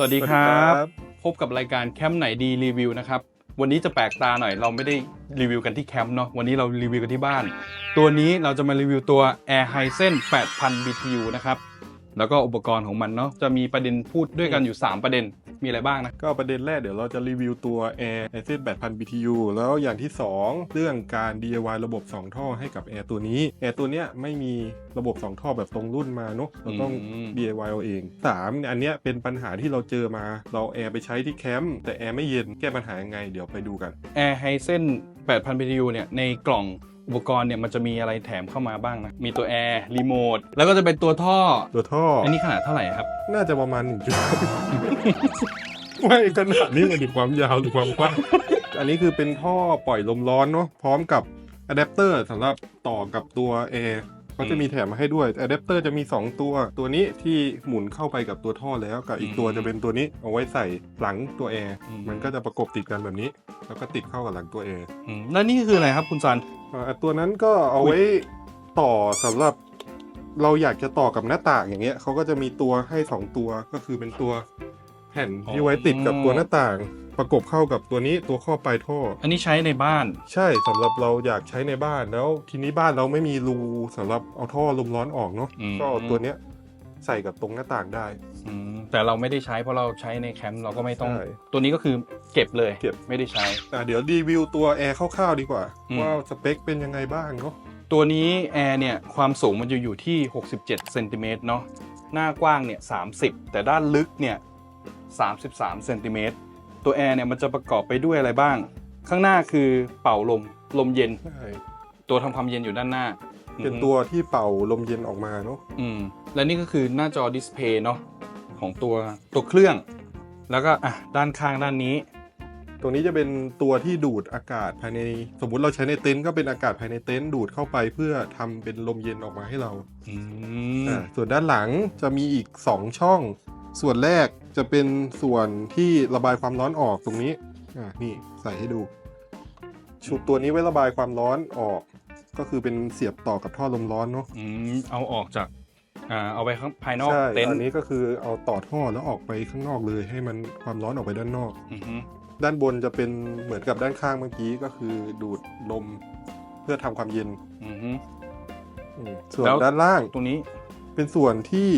สวัสดีครับ พบกับรายการแคมป์ไหนดีรีวิวนะครับ วันนี้จะแปลกตาหน่อยเราไม่ได้รีวิวกันที่แคมป์เนาะวันนี้เรารีวิวกันที่บ้าน ตัวนี้เราจะมารีวิวตัว Air Hisense 8000 BTU นะครับ แล้วก็อุปกรณ์ของมันเนาะจะมีประเด็นพูดด้วยกันอยู่ 3 ประเด็น มีอะไรบ้างนะ ก็ประเด็นแรกเดี๋ยวเราจะรีวิวตัว Air a s e s 8000 BTU แล้วอย่างที่ 2 เรื่องการ DIY ระบบ 2 ท่อให้กับ Air ตัวนี้ Air ตัวเนี้ยไม่มีระบบ 2 ท่อแบบตรงรุ่นมาเนอะเราต้องอืม DIY เอาเอง 3 อันเนี้ยเป็นปัญหาที่เราเจอมา เราแอร์ไปใช้ที่แคมป์แต่แอร์ไม่เย็นแก้ปัญหายังไงเดี๋ยวไปดูกัน Air Hisense 8000 BTU เนี่ยในกล่อง อุปกรณ์เนี่ยมันจะมีอะไรแถมเข้ามาบ้างนะ มีตัวแอร์รีโมทแล้วก็จะเป็นตัวท่อ ตัวท่ออันนี้ขนาดเท่าไหร่ครับ น่าจะประมาณ1จุด ไม่ขนาดนี้เลยดิความยาวหรือความกว้างอันนี้คือเป็นท่อปล่อยลมร้อนเนาะพร้อมกับอะแดปเตอร์สำหรับต่อกับตัวแอร์ เขาจะมีแถมมาให้ด้วยอะแดปเตอร์จะมี 2 ตัว ตัวนี้ที่หมุนเข้าไปกับตัวท่อแล้วกับอีกตัวอืมจะเป็นตัวนี้เอาไว้ใส่หลังตัวแอร์อืมมันก็จะประกบติดกันแบบนี้ แล้วก็ติดเข้ากับหลังตัวแอร์อืมแล้วนี่คืออะไรครับคุณซันอ่าตัวนั้นก็เอาไว้ต่อสำหรับเราอยากจะต่อกับหน้าต่างอย่างเงี้ยเขาก็จะมีตัวให้สองตัวก็คือเป็นตัวแผ่นที่ไว้ติดกับตัวหน้าต่าง ประกบเข้ากับตัวนี้ตัวข้อปลายท่อ อันนี้ใช้ในบ้าน ใช่สำหรับเราอยากใช้ในบ้านแล้ว ทีนี้บ้านเราไม่มีรูสำหรับเอาท่อลมร้อนออกเนาะอืม ก็เอาตัวเนี้ยใส่กับตรงหน้าต่างได้ อืมแต่เราไม่ได้ใช้เพราะเราใช้ในแคมป์เราก็ไม่ต้อง ใช่ตัวนี้ก็คือเก็บเลยเก็บ ไม่ได้ใช้ อะเดี๋ยวรีวิวตัวแอร์คร่าวๆดีกว่า อืม ว่าสเปคเป็นยังไงบ้างเนาะตัวนี้แอร์เนี่ยความสูงมันจะอยู่ที่ 67เซนติเมตรเนาะหน้ากว้างเนี่ย30 แต่ด้านลึกเนี่ย33เซนติเมตร ตัวแอร์เนี่ยมันจะประกอบไปด้วยอะไรบ้าง ข้างหน้าคือเป่าลมลมเย็น ใช่ตัวทำความเย็นอยู่ด้านหน้าเป็นตัวที่เป่าลมเย็นออกมาเนาะอืมและนี่ก็คือหน้าจอดิสเพย์เนาะของตัวตัวเครื่อง แล้วก็อะด้านข้างด้านนี้ ตรงนี้จะเป็นตัวที่ดูดอากาศภายในสมมุติเราใช้ในเต็นท์ก็เป็นอากาศภายในเต็นท์ดูดเข้าไปเพื่อทำเป็นลมเย็นออกมาให้เราอืม อ่าส่วนด้านหลังจะมีอีก 2 ช่อง ส่วนแรก จะเป็นส่วนที่ระบายความร้อนออกตรงนี้อ่านี่ใส่ให้ดู ชุดตัวนี้ไว้ระบายความร้อนออก ก็คือเป็นเสียบต่อกับท่อลมร้อนเนาะอืมเอาออกจากอ่าเอาไปข้างภายนอกใช่เต็นอัท์นนี้ก็คือเอาต่อท่อแล้วออกไปข้างนอกเลย ให้มันความร้อนออกไปด้านนอก อือฮึด้านบนจะเป็นเหมือนกับด้านข้างเมื่อกี้ก็คือดูดลมเพื่อทำความเย็นอือฮึ อืมส่วนแล้ว ด้านล่าง ตรงนี้เป็นส่วนที่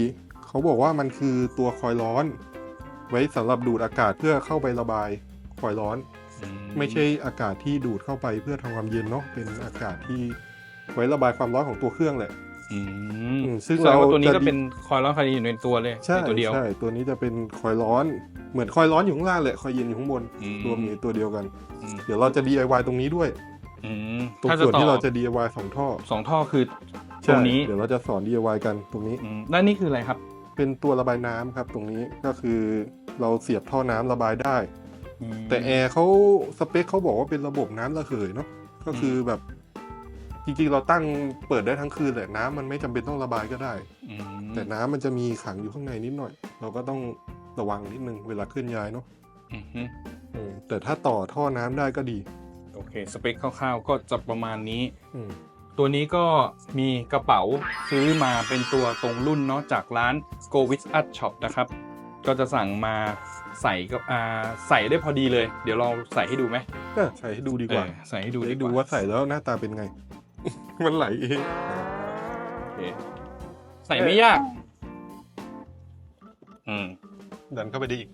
เขาบอกว่ามันคือตัวคอยล์ร้อน ไว้สำหรับดูดอากาศเพื่อเข้าไประบายคอยล์ร้อนอืไม่ใช่อากาศที่ดูดเข้าไปเพื่อทำความเย็นเนาะเป็นอากาศที่ไว้ระบายความร้อนของตัวเครื่องแหละอืมอืมซึ่งแสดงว่าเราตัวนี้จะก็เป็นคอยล์ร้อนคอยล์เย็นอยู่ในตัวเลยใช่ในตัวเดียวใช่ตัวนี้จะเป็นคอยล์ร้อนเหมือนคอยล์ร้อนอยู่ข้างล่างแหละคอยล์เย็นอยู่ข้างบนอืมรวมอยู่ในตัวเดียวกันอืมเดี๋ยวเราจะ DIY ตรงนี้ด้วยอืมตรงถ้าจะส่วนต่อที่เราจะ DIY สองท่อสองท่อคือตใช่รงนี้เดี๋ยวเราจะสอน DIY กันตรงนี้อืมแล้วนี่คืออะไรครับ เป็นตัวระบายน้ำครับตรงนี้ก็คือ เราเสียบท่อน้ำระบายได้ แต่แอร์เขาสเปคเขาบอกว่าเป็นระบบน้ำระเหยเนาะก็คือแบบ จริงๆเราตั้งเปิดได้ทั้งคืนแหละน้ำมันไม่จำเป็นต้องระบายก็ได้อืมแต่น้ำมันจะมีขังอยู่ข้างในนิดหน่อย เราก็ต้องระวังนิดนึงเวลาเคลื่อนย้ายเนาะอือฮึอืมแต่ถ้าต่อท่อน้ำได้ก็ดี โอเค สเปคคร่าวๆ ก็จะประมาณนี้อืมตัวนี้ก็มีกระเป๋าซื้อมาเป็นตัวตรงรุ่นเนาะจากร้าน Go With Us Shop นะครับ ก็จะสั่งมาใส่ก็อ่าใส่ได้พอดีเลย เดี๋ยวเราใส่ให้ดูไหมก็ใส่ให้ดูดีกว่าเออใส่ให้ดูดูดีได้กดูว่าว่าใส่แล้วหน้าตาเป็นไง มันไหลเอง โอเคใส่ไม่ยาก อืม ดันเข้าไปได้อีก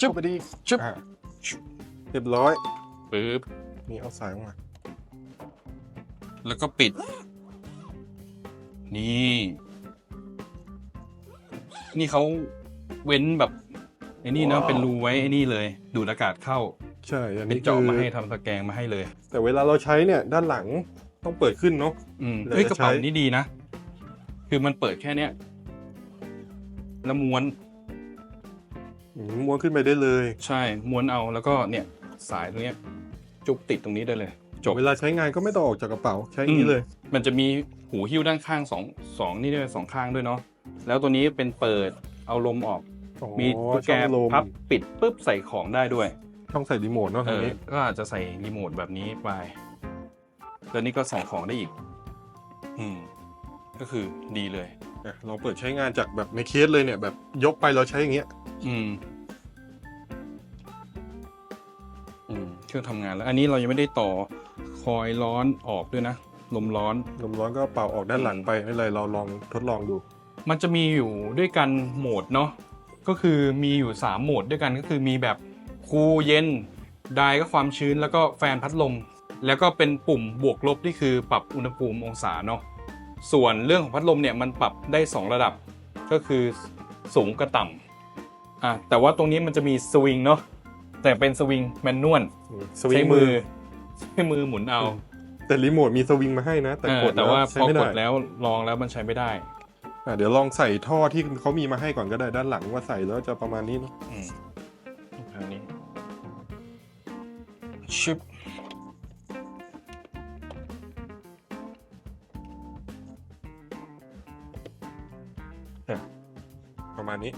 จุ๊บเข้าไปได้อีกจุ๊บ อะเรียบร้อย ปึ๊บนี่เอาสายออกมา แล้วก็ปิด นี่ นี่เขาเว้นแบบไอ้นี่เนาะว้าวเป็นรูไว้ไอ้นี่เลย ดูดอากาศเข้าใช่อันเป็นนี้เจาะคือมาให้ทำตะแกรงมาให้เลย แต่เวลาเราใช้เนี่ยด้านหลังต้องเปิดขึ้นเนาะ อืมเราเฮ้ยจะกระเป๋าใช้นี้ดีนะ คือมันเปิดแค่เนี้ยแล้วม้วนอืมม้วนขึ้นไปได้เลย ใช่ม้วนเอาแล้วก็เนี่ย สายตรงเนี้ย จุกติดตรงนี้ได้เลย จบ เวลาใช้งานก็ไม่ต้องออกจากกระเป๋าใช้อย่างนี้เลย มันจะมีหูหิ้วด้านข้างสองสองนี่ด้วยสองข้างด้วยเนาะ แล้วตัวนี้เป็นเปิดเอาลมออก อ๋อมีตุ๊กแกช่องลมพับปิดปุ๊บใส่ของได้ด้วย ช่องใส่รีโมทเนาะเอทางอนี้ก็อาจจะใส่รีโมทแบบนี้ไปแล้วนี่ก็ส่องของได้อีก อืม ก็คือดีเลย อะเราเปิดใช้งานจากแบบในเคสเลยเนี่ยแบบยกไปเราใช้อย่างเงี้ยอืม อืม เครื่องทำงานแล้ว อันนี้เรายังไม่ได้ต่อคอยล์ร้อนออกด้วยนะ ลมร้อน ลมร้อนก็เป่าออกด้านหลังไปไม่เป็นไรเราลองทดลองดู มันจะมีอยู่ด้วยกันโหมดเนาะก็คือมีอยู่ 3 โหมดด้วยกันก็คือมีแบบคูลเย็นไดก็ความชื้นแล้วก็แฟนพัดลม แล้วก็เป็นปุ่มบวกลบที่คือปรับอุณหภูมิองศาเนาะส่วนเรื่องของพัดลมเนี่ยมันปรับได้ 2 ระดับก็คือสูงกับต่ำอะแต่ว่าตรงนี้มันจะมีสวิงเนาะแต่เป็นสวิงแมนนวลสวิใช้งมืมืออใช้มือหมุนเอา แต่รีโมทมีสวิงมาให้นะ แต่เออกดแต่ว่าใช้พอไม่กได้ดแล้วลองแล้วมันใช้ไม่ได้ อะเดี๋ยวลองใส่ท่อที่เขามีมาให้ก่อนก็ได้ด้านหลังว่าใส่แล้วจะประมาณนี้เนอะอืมอันนี้ชิปประมาณนี้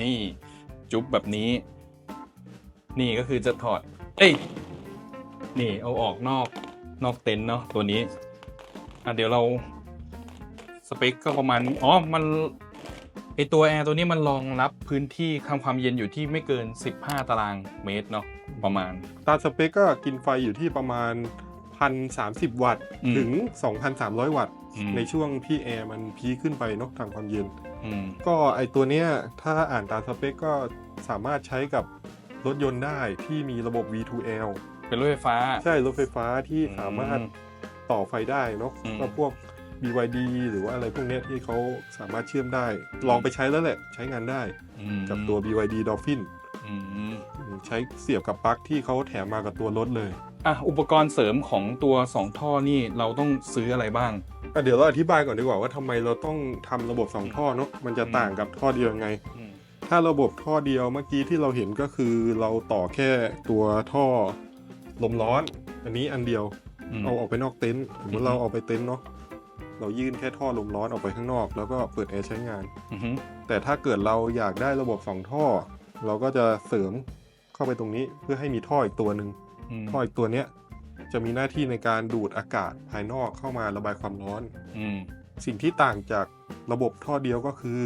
นี่จุ๊บแบบนี้ นี่ก็คือจะถอด เอ้ย นี่เอาออกนอกนอกเต็นท์เนาะตัวนี้ อะเดี๋ยวเราส เปคก็ประมาณนี้อ๋อมันไอตัวแอร์ตัวนี้มันรองรับพื้นที่ทำความเย็นอยู่ที่ไม่เกิน 15 ตารางเมตรเนาะประมาณ ตามสเปคก็กินไฟอยู่ที่ประมาณ 1,030 วัตต์อืมถึง 2,300 วัตต์ อืม ในช่วงที่แอร์มันพีคขึ้นไปเนอะทางความเย็น อืมก็ไอตัวเนี้ยถ้าอ่านตามสเปคก็สามารถใช้กับรถยนต์ได้ที่มีระบบ V2L เป็นรถไฟฟ้า ใช่รถไฟฟ้าที่สามารถอืมต่อไฟได้เนอะอืม ก็พวก BYD หรือว่าอะไรพวกเนี้ยที่เขาสามารถเชื่อมได้ ลองไปใช้แล้วแหละ ใช้งานได้อืมกับตัว BYD Dolphin อืมใช้เสียบกับปลั๊กที่เขาแถมมากับตัวรถเลยอะอุปกรณ์เสริมของตัว 2 ท่อนี่เราต้องซื้ออะไรบ้างอะเดี๋ยวเราอธิบายก่อนดีกว่าว่าทำไมเราต้องทำระบบ 2 ท่อเนอะมันจะอืมต่างกับท่อเดียวยังไง ถ้าระบบท่อเดียวเมื่อกี้ที่เราเห็นก็คือเราต่อแค่ตัวท่อลมร้อน อันนี้อันเดียวมเอาออกไปนอกเต็นท์สมมอืติอฮึเราเอาไปเต็นท์เนาะ เรายื่นแค่ท่อลมร้อนออกไปข้างนอก แล้วก็เปิดแอร์ใช้งาน อือฮึแต่ถ้าเกิดเราอยากได้ระบบ2ท่อ เราก็จะเสริมเข้าไปตรงนี้เพื่อให้มีท่ออีกตัวหนึ่งมท่ออีกตัวเนี้ยจะมีหน้าที่ในการดูดอากาศภายนอกเข้ามาระบายความร้อน อืมสิ่งที่ต่างจากระบบท่อเดียวก็คือ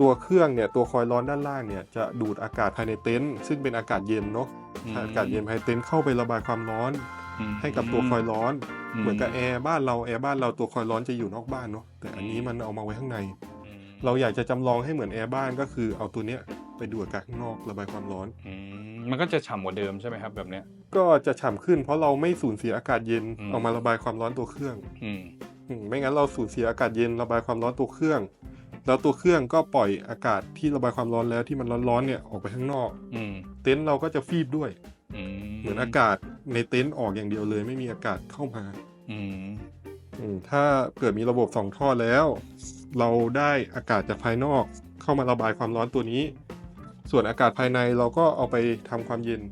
ตัวเครื่องเนี่ยตัวคอยล์ร้อนด้านล่างเนี่ยจะดูดอากาศภายในเต็นท์ซึ่งเป็นอากาศเย็นเนาะอืมอากาศเย็นภายในเต็นท์เข้าไประบายความร้อนอืม ให้กับตัวคอยล์ร้อนอืมเหมือนกับแอร์บ้านเราแอร์บ้านเราตัวคอยล์ร้อนจะอยู่นอกบ้านเนาะแต่อันนี้มันเอามาไว้ข้างในอืมเราอยากจะจำลองให้เหมือนแอร์บ้านก็คือเอาตัวเนี้ยไปดูดอากาศข้างนอกระบายความร้อนอืมมันก็จะฉ่ำกว่าเดิมใช่ไหมครับแบบเนี้ยก็จะฉ่ำขึ้นเพราะเราไม่สูญเสียอากาศเย็นอืมเอามาระบายความร้อนตัวเครื่องอืมอืมไม่งั้นเราสูญเสียอากาศเย็นระบายความร้อนตัวเครื่อง แล้วตัวเครื่องก็ปล่อยอากาศที่ระบายความร้อนแล้วที่มันร้อนๆเนี่ยออกไปข้างนอกอืมเต็นท์เราก็จะฟีบด้วยอืมเหมือนอากาศ ในเต็นท์ออกอย่างเดียวเลย ไม่มีอากาศเข้ามา อืมอืมถ้าเกิดมีระบบสองท่อแล้ว เราได้อากาศจากภายนอกเข้ามาระบายความร้อนตัวนี้ ส่วนอากาศภายในเราก็เอาไปทำความเย็น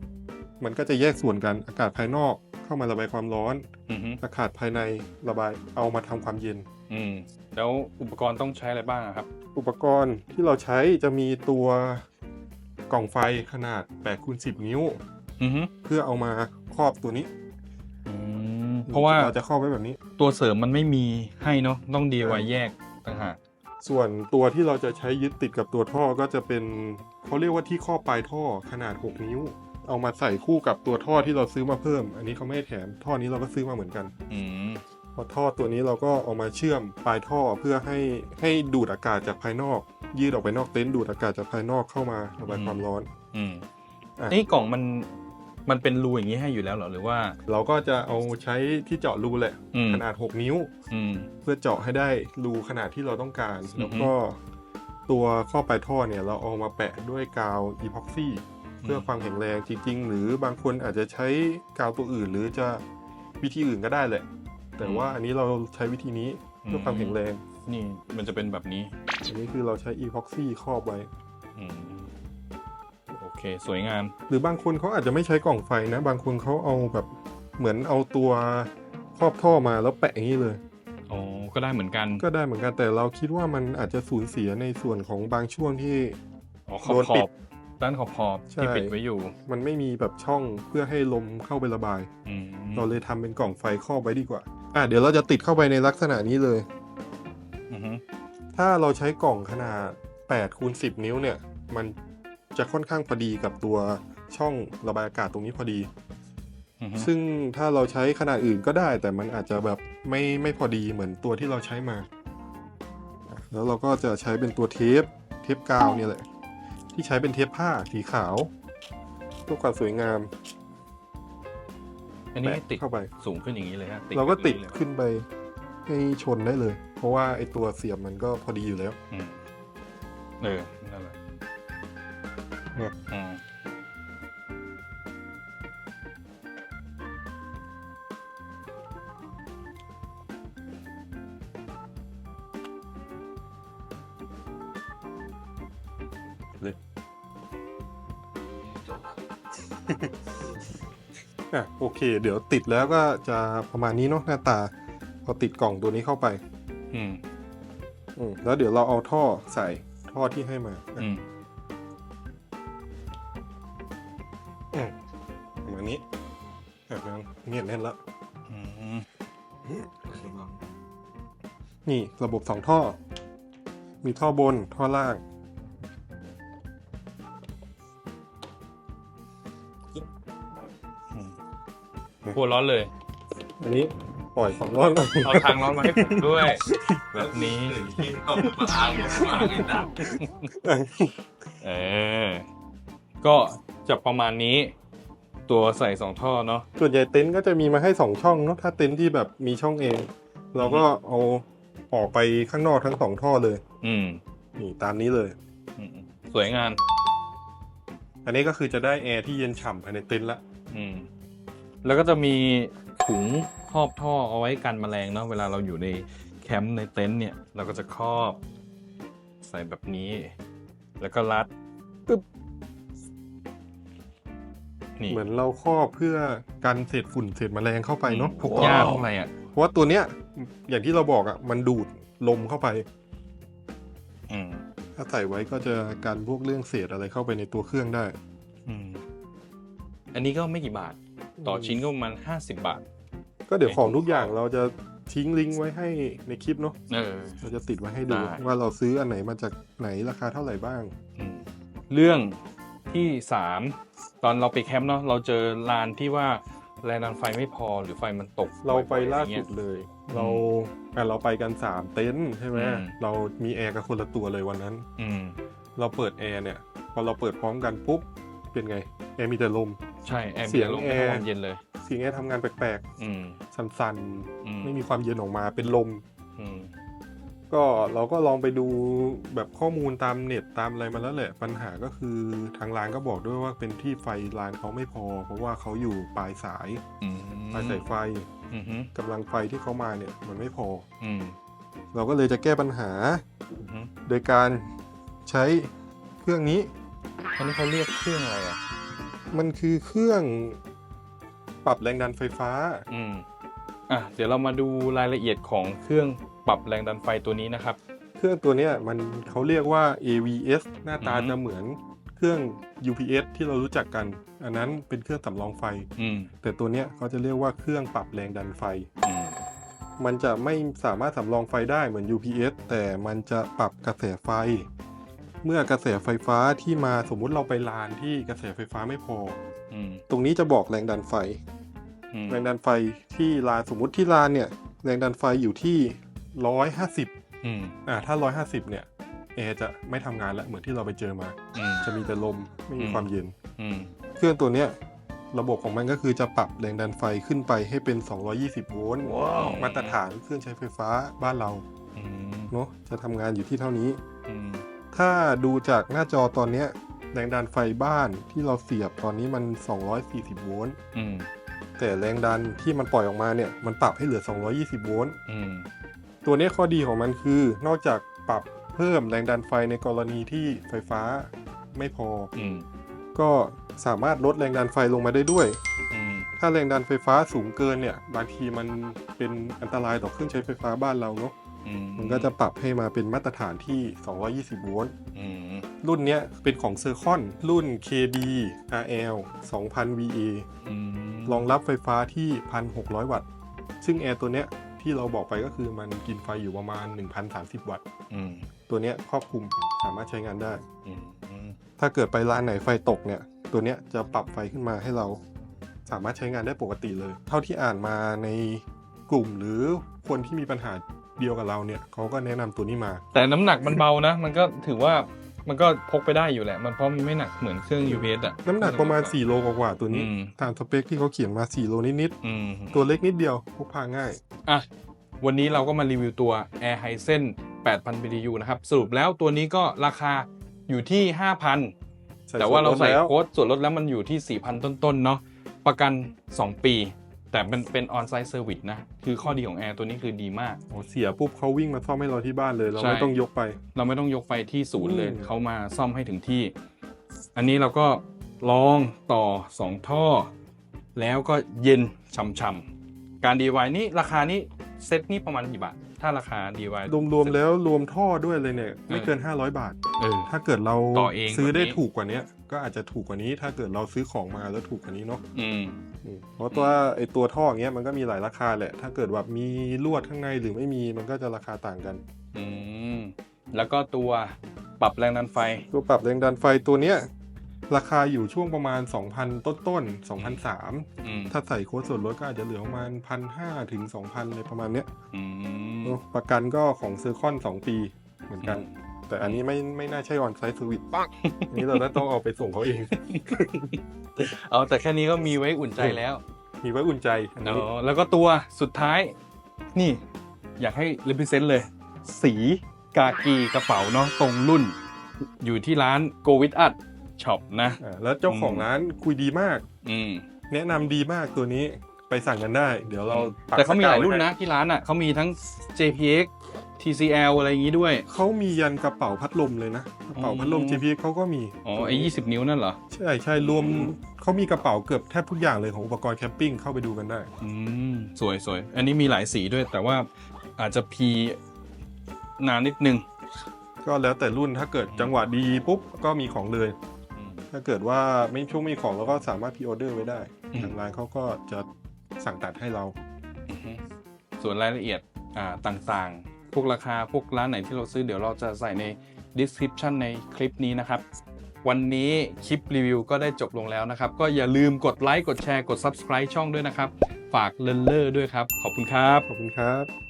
มันก็จะแยกส่วนกันอากาศภายนอกเข้ามาระบายความร้อน อืมอากาศภายในระบายเอามาทำความเย็น อืมแล้วอุปกรณ์ต้องใช้อะไรบ้างอะครับ อุปกรณ์ที่เราใช้จะมีตัวกล่องไฟขนาด8คูณ10 นิ้วอือฮึ เพื่อเอามาครอบตัวนี้อืมเพราะว่าเราจะครอบไว้แบบนี้ ตัวเสริมมันไม่มีให้เนาะต้อง DIY แยกต่างหากส่วนตัวที่เราจะใช้ยึดติดกับตัวท่อก็จะเป็นเขาเรียกว่าที่ครอบปลายท่อขนาด 6 นิ้ว เอามาใส่คู่กับตัวท่อที่เราซื้อมาเพิ่ม อันนี้เขาไม่ให้แถมท่อนี้เราก็ซื้อมาเหมือนกันอืมพอท่อตัวนี้เราก็เอามาเชื่อมปลายท่อเพื่อให้ให้ดูดอากาศจากภายนอก ยืดออกไปนอกเต็นท์ดูดอากาศจากภายนอกเข้ามาระบายความร้อน อืมอะนี่กล่องมัน มันเป็นรูอย่างนี้ให้อยู่แล้วเหรอหรือว่า เราก็จะเอาใช้ที่เจาะรูแหละ อืม ขนาด 6 นิ้ว อืม เพื่อเจาะให้ได้รูขนาดที่เราต้องการ อือฮึ แล้วก็ตัวข้อปลายท่อเนี่ยเราเอามาแปะด้วยกาวอีพ็อกซี่เพื่อความแข็งแรงจริง ๆ หรือบางคนอาจจะใช้กาวตัวอื่น หรือจะวิธีอื่นก็ได้แหละ แต่ว่าอันนี้เราใช้วิธีนี้เพื่อความแข็งแรง นี่มันจะเป็นแบบนี้อันนี้คือเราใช้อีพ็อกซี่ครอบไว้ อืมโอ เค สวยงาม หรือบางคนเขาอาจจะไม่ใช้กล่องไฟนะ บางคนเขาเอาแบบเหมือนเอาตัวครอบท่อมาแล้วแปะอย่างนี้เลยอ๋อก็ได้เหมือนกัน ก็ได้เหมือนกันแต่เราคิดว่ามันอาจจะสูญเสียในส่วนของบางช่วงที่อ๋อขอบโดนขปิอดบด้านขอบขอบใช่ที่ปิดไว้อยู่ มันไม่มีแบบช่องเพื่อให้ลมเข้าไประบายอืมเราเลยทำเป็นกล่องไฟครอบไว้ดีกว่า อะเดี๋ยวเราจะติดเข้าไปในลักษณะนี้เลยอือฮึถ้าเราใช้กล่องขนาด8คูณ10 นิ้วเนี่ย มัน จะค่อนข้างพอดีกับตัวช่องระบายอากาศตรงนี้พอดีอือฮึซึ่งถ้าเราใช้ขนาดอื่นก็ได้ แต่มันอาจจะแบบไม่ไม่พอดีเหมือนตัวที่เราใช้มา แล้วเราก็จะใช้เป็นตัวเทปเทปกาวเนี่ยแหละ ที่ใช้เป็นเทปผ้าสีขาวเพื่อความสวยงาม อันนี้ให้ติดเข้าไปสูงขึ้นอย่างนี้เลยฮะเราก็ติดขึ้นขึ้นไปให้ชนได้เลย เพราะว่าไอตัวเสียบมันก็พอดีอยู่แล้วอืมเออนั่นแหละ เนี่ยอืมอะโอเค เดี๋ยวติดแล้วก็จะประมาณนี้เนาะหน้าตา พอติดกล่องตัวนี้เข้าไป อืม อืมแล้วเดี๋ยวเราเอาท่อใส่ท่อที่ให้มาอะอืม ระบบสองท่อ มีท่อบนท่อล่างอืมหัวร้อนเลย อันนี้ปล่อยสองรอบเอาทางร้อนมาให้ผมด้วย แบบนี้เออ ก็จะประมาณนี้ ตัวใส่สองท่อเนาะส่วนใหญ่เต็นท์ก็จะมีมาให้สองช่องเนาะถ้าเต็นท์ที่แบบมีช่องเอง เราก็เอา ออกไปข้างนอกทั้งสองท่อเลย อืมนี่ตามนี้เลย อืมสวยงามอันนี้ก็คือจะได้แอร์ที่เย็นฉ่ำภายในเต็นท์ละอืม แล้วก็จะมีถุงครอบท่อเอาไว้กันแมลงเนาะเวลาเราอยู่ในแคมป์ในเต็นท์เนี่ย เราก็จะครอบ ใส่แบบนี้ แล้วก็รัดปึ๊บนี่เหมือนเราครอบเพื่อกันเศษฝุ่นเศษแมลงเข้าไปเนาะพวกหญ้าพวกอะไรอะเพราะว่าตัวเนี้ย อย่างที่เราบอกอะ่ะ มันดูดลมเข้าไปอืมถ้าใส่ไว้ก็จะกันพวกเรื่องเศษอะไรเข้าไปในตัวเครื่องได้อืมอันนี้ก็ไม่กี่บาท ต่อชิ้นก็ประมาณห้าสิบบาท ก็เดี๋ยวของทุกอย่างเราจะทิ้งลิงก์ไว้ให้ในคลิปเนาะเออเราจะติดไว้ให้ดูได้ว่าเราซื้ออันไหนมาจากไหนราคาเท่าไหร่บ้างอืมเรื่องที่สามตอนเราไปแคมป์เนาะเราเจอลานที่ว่า แรงดันไฟไม่พอหรือไฟมันตกเราไปบ่อยๆล่าอะไรเงี้สุยดเลย เราอะเราไปกันสามเต็นท์ใช่ไหมอืมเรามีแอร์กันคนละตัวเลยวันนั้น อืมเราเปิดแอร์เนี่ยพอเราเปิดพร้อมกันปุ๊บเป็นไงแอร์มีแต่ลมใช่แอร์เสียงลงแอไม่ร์ความเย็นเลยเสียงแอร์ทำงานแปลกอืมๆสั่นอืมๆไม่มีความเย็นออกมาเป็นลมอืม ก็เราก็ลองไปดูแบบข้อมูลตามเน็ตตามอะไรมาแล้วแหละ ปัญหาก็คือทางร้านก็บอกด้วยว่าเป็นที่ไฟร้านเขาไม่พอ เพราะว่าเขาอยู่ปลายสายอืมปลายสายไฟอืมอืมกำลังไฟที่เขามาเนี่ยมันไม่พออืมเราก็เลยจะแก้ปัญหาอืมโดยการใช้เครื่องนี้อันนี้เขาเรียกเครื่องอะไรอะมันคือเครื่องปรับแรงดันไฟฟ้า อืมอะเดี๋ยวเรามาดูรายละเอียดของเครื่อง ปรับแรงดันไฟตัวนี้นะครับ เครื่องตัวเนี้ยมันเขาเรียกว่า AVS หน้าตาอือฮึ จะเหมือนเครื่อง UPS ที่เรารู้จักกัน อันนั้นเป็นเครื่องสำรองไฟ อืมแต่ตัวเนี้ยเขาจะเรียกว่าเครื่องปรับแรงดันไฟ อืมมันจะไม่สามารถสำรองไฟได้เหมือน UPS แต่มันจะปรับกระแสไฟ เมื่อกระแสไฟฟ้าที่มาสมมุติเราไปลานที่กระแสไฟฟ้าไม่พอ อืมตรงนี้จะบอกแรงดันไฟ อืมแรงดันไฟที่ลานสมมุติที่ลานเนี่ยแรงดันไฟอยู่ที่ 150อืมอ่าถ้า150เนี่ยแอร์จะไม่ทำงานแล้วเหมือนที่เราไปเจอมาอืมจะมีแต่ลมไม่มีอืมความเย็นอืมเครื่องตัวเนี้ยระบบของมันก็คือจะปรับแรงดันไฟขึ้นไปให้เป็น 220 โวลต์ว้าวมาตรฐานเครื่องใช้ไฟฟ้าบ้านเราอืมเนาะจะทำงานอยู่ที่เท่านี้อืมถ้าดูจากหน้าจอตอนเนี้ยแรงดันไฟบ้านที่เราเสียบตอนนี้มัน 240 โวลต์อืมแต่แรงดันที่มันปล่อยออกมาเนี่ย มันปรับให้เหลือ 220 โวลต์อืม ตัวเนี้ยข้อดีของมันคือนอกจากปรับเพิ่มแรงดันไฟในกรณีที่ไฟฟ้าไม่พออืมก็สามารถลดแรงดันไฟลงมาได้ด้วยอืมถ้าแรงดันไฟฟ้าสูงเกินเนี่ย บางทีมันเป็นอันตรายต่อเครื่องใช้ไฟฟ้าบ้านเราเนาะอืมมันก็จะปรับให้มาเป็นมาตรฐานที่ 220 โวลต์อืมรุ่นเนี้ยเป็นของเซอร์คอนรุ่น KD RL 2000 VA อืมรองรับไฟฟ้าที่ 1,600 วัตต์ ซึ่งแอร์ตัวเนี้ย ที่เราบอกไปก็คือมันกินไฟอยู่ประมาณ 1,030 วัตต์อืมตัวเนี้ยครอบคลุมสามารถใช้งานได้ อืมอืมถ้าเกิดไปร้านไหนไฟตกเนี่ย ตัวเนี้ยจะปรับไฟขึ้นมาให้เราสามารถใช้งานได้ปกติเลย เท่าที่อ่านมาในกลุ่มหรือคนที่มีปัญหาเดียวกับเราเนี่ยเขาก็แนะนำตัวนี้มา แต่น้ำหนักมันเบานะ มันก็ถือว่า มันก็พกไปได้อยู่แหละ มันเพราะมันไม่หนักเหมือนเครื่อง UPS อะ น้ำหนักประมาณ 4 โลกว่าๆตัวนี้ อืม ตามสเปคที่เขาเขียนมา 4 โลนิดอืม ๆ ตัวเล็กนิดเดียวพกพาง่าย อะ วันนี้เราก็มารีวิวตัว Air Hisense 8,000 BTU นะครับ สรุปแล้วตัวนี้ก็ราคาอยู่ที่ 5,000 แต่ว่าเราใส่แล้วโค้ดส่วนลดแล้วมันอยู่ที่ 4,000 ต้นๆ เนาะประกัน 2 ปี แต่เป็นเป็นออนไซต์เซอร์วิสนะ คือข้อดีของ Air ตัวนี้คือดีมากโอ้เสียปุ๊บเขาวิ่งมาซ่อมให้เราที่บ้านเลย เราใช่ ไม่ต้องยกไป เราไม่ต้องยกไปที่ศูนย์เลยอืม เขามาซ่อมให้ถึงที่ อันนี้เราก็ลองต่อ 2 ท่อ แล้วก็เย็นช่ำๆการ DIY นี่ราคานี้เซ็ตนี่ประมาณกี่บาท ถ้าราคา DIY รวมๆแล้วรวมท่อด้วยเลยเนี่ย ไม่เกิน 500 บาท เออ ถ้าเกิดเราต่อเองซื้อได้แบบนี้ ถูกกว่านี้ก็อาจจะถูกกว่านี้ ถ้าเกิดเราซื้อของมาแล้วถูกกว่านี้เนาะ อืมอืม เพราะตัวไอตัวท่ออย่างเงี้ยมันก็มีหลายราคาแหละ ถ้าเกิดแบบมีลวดข้างในหรือไม่มีมันก็จะราคาต่างกัน อืม แล้วก็ตัวปรับแรงดันไฟ ตัวปรับแรงดันไฟตัวเนี้ยราคาอยู่ช่วงประมาณ 2,000 ต้นๆ2,003อืมถ้าใส่โค้ดส่วนลดก็อาจจะเหลือประมาณ 1,500 ถึง 2,000เลยประมาณเนี้ยอืมเนอะประกันก็ของเซอร์คอน 2 ปีเหมือนกัน แต่อันนี้ไม่ไม่น่าใช่ออนไซต์สวิตปังอันนี้เราน่าต้องเอาไปส่งเขาเอง เอาแต่แค่นี้ก็มีไว้อุ่นใจแล้ว มีไว้อุ่นใจอันอ๋นี้อแล้วก็ตัวสุดท้าย นี่ อยากให้ represent เลย สีกากีกระเป๋าเนาะตรงรุ่น อยู่ที่ร้าน Go With Us Shop นะอ่าแล้วเจ้าของร้านคุยดีมาก อืมแนะนำดีมากตัวนี้ไปสั่งกันได้ เดี๋ยวเราปักแต่เขามีหลายรุ่นตะกร้นะที่ร้านอะเขามีทั้ง JPX TCL อะไรอย่างงี้ด้วย เขามียันกระเป๋าพัดลมเลยนะ กระเป๋าพัดลมอืม GPS เขาก็มี อ๋อไอ้ยี่สิบนิ้วนั่นเหรอ ใช่ใช่รวมเขามีกระเป๋าเกือบแทบทุกอย่างเลยของอุปกรณ์แคมปิ้งเข้าไปดูกันได้ อืม สวยสวยอันนี้มีหลายสีด้วยแต่ว่าอาจจะพีนานนิดนึง ก็แล้วแต่รุ่นถ้าเกิดจังหวะดีปุ๊บก็มีของเลยอืมถ้าเกิดว่าไม่ช่วงไม่มีของเราก็สามารถพ r ออเดอร์ไว้ได้อืมทางร้านเขาก็จะสั่งตัดให้เราอือฮึส่วนรายละเอียดอ่าต่างๆ พวกราคาพวกร้านไหนที่เราซื้อเดี๋ยวเราจะใส่ใน description ในคลิปนี้นะครับวันนี้คลิปรีวิวก็ได้จบลงแล้วนะครับ ก็อย่าลืมกดไลค์กดแชร์กด subscribe ช่องด้วยนะครับ ฝากเลนเลอร์ด้วยครับ ขอบคุณครับ ขอบคุณครับอืมจบ